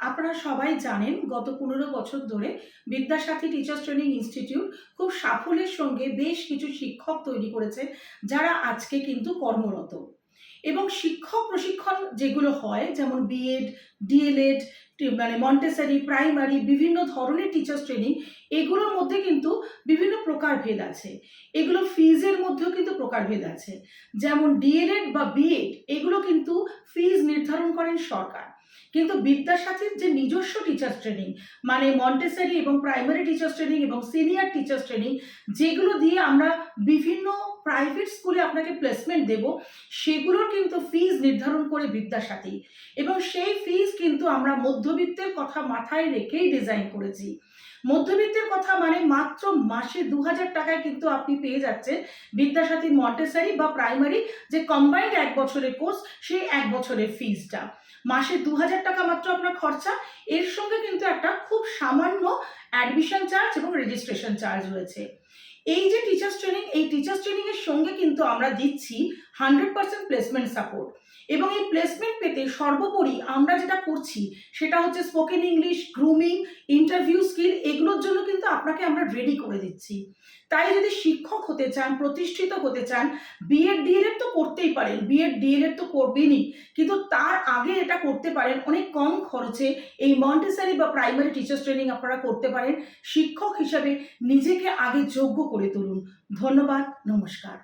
আপনারা সবাই জানেন গত পনেরো বছর ধরে বিদ্যাসাথী টিচার্স ট্রেনিং ইনস্টিটিউট খুব সাফল্যের সঙ্গে বেশ কিছু শিক্ষক তৈরি করেছে, যারা আজকে কিন্তু কর্মরত। এবং শিক্ষক প্রশিক্ষণ যেগুলো হয়, যেমন বিএড ডিএলএড মানে মন্টেসারি প্রাইমারি বিভিন্ন ধরনের টিচার্স ট্রেনিং এগুলোর মধ্যে কিন্তু বিভিন্ন প্রকারভেদ আছে। এগুলো ফিজের মধ্যেও কিন্তু প্রকারভেদ আছে। যেমন ডিএলএড বা বিএড এগুলো কিন্তু নির্ধারণ করেন সরকার। কিন্তু বিদ্যাসাথীর যে নিজস্ব টিচার্স ট্রেনিং মানে মন্টেসারি এবং প্রাইমারি টিচার্স ট্রেনিং এবং সিনিয়র টিচার্স ট্রেনিং যেগুলো দিয়ে আমরা বিভিন্ন প্রাইভেট স্কুলে আপনাকে প্লেসমেন্ট দেব, সেগুলোর কিন্তু ফিজ নির্ধারণ করে বিদ্যাসাথী। এবং সেই ফিজ কিন্তু আমরা মধ্যবিত্তের কথা মাথায় রেখেই ডিজাইন করেছি। মধ্যবিত্তের কথা মানে মাত্র মাসে দু হাজার টাকায় কিন্তু আপনি পেয়ে যাচ্ছেন বিদ্যাসাথী মন্টেসারি বা প্রাইমারি যে কম্বাইন্ড এক বছরের কোর্স সেই এক বছরের ফিজটা মাসে দু হাজার টাকা মাত্র আপনার খরচা। এর সঙ্গে কিন্তু একটা খুব সামান্য অ্যাডমিশন চার্জ এবং রেজিস্ট্রেশন চার্জ রয়েছে। এই যে টিচার্স ট্রেনিং এই টিচার্স ট্রেনিংয়ের সঙ্গে কিন্তু আমরা দিচ্ছি হান্ড্রেড পার্সেন্ট প্লেসমেন্ট সাপোর্ট এবং এই প্লেসমেন্ট পেতে সর্বোপরি আমরা যেটা করছি, সেটা হচ্ছে spoken English grooming interview skill এগুলোর জন্য কিন্তু আপনাকে আমরা রেডি করে দিচ্ছি। তাই যদি শিক্ষক হতে চান, প্রতিষ্ঠিত হতে চান বিএড ডিএলএড তো করতেই পারেন বিএড ডিএলএড তো করবেনই। কিন্তু তার আগে এটা করতে পারেন, অনেক কম খরচে এই মন্টেসারি বা প্রাইমারি টিচার্স ট্রেনিং আপনারা করতে পারেন। শিক্ষক হিসাবে নিজেকে আগে যোগ্য করে তুলুন। ধন্যবাদ, নমস্কার।